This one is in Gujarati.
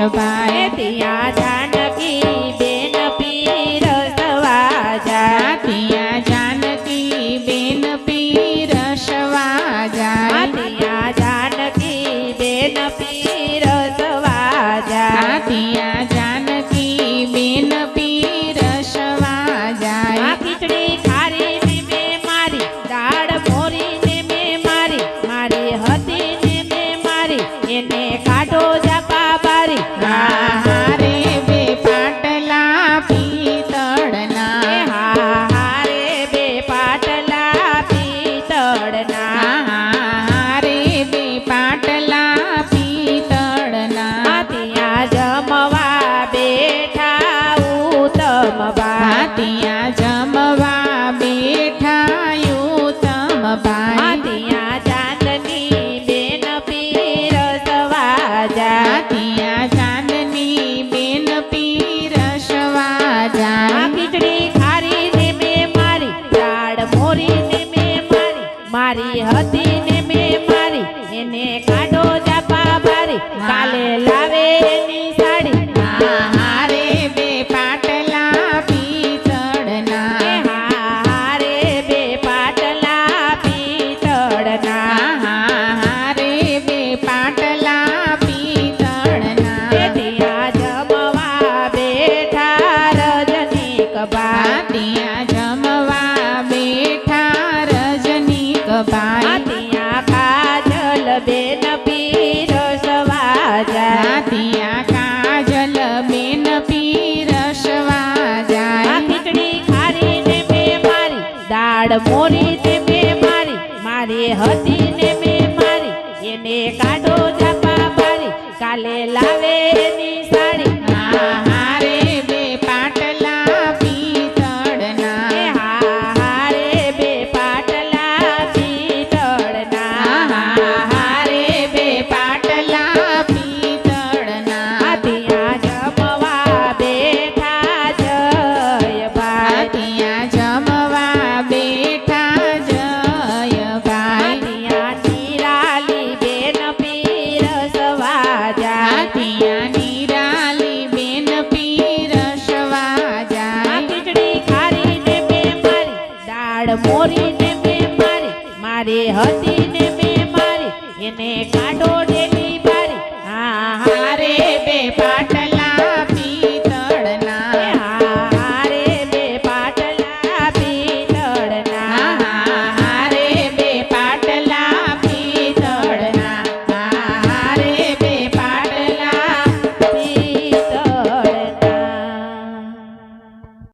કેશભાઈ ત્યાં જાનકી બેન પીર સવા જાનકી બેન પીર સવા જા. ત્યાં બેન પીર સવા જાનકી બેન પીર સવા જા. ખીચડી ખારી ને મેં મારી દાળ મોરી ને મારી મારી હતી ને મેં એને हती લાડ મોરી તે મારી મારી હતી ને લાડ મોરીને મેં મારી મારે હતી ને મેં મારી એને કાઢો ડેલી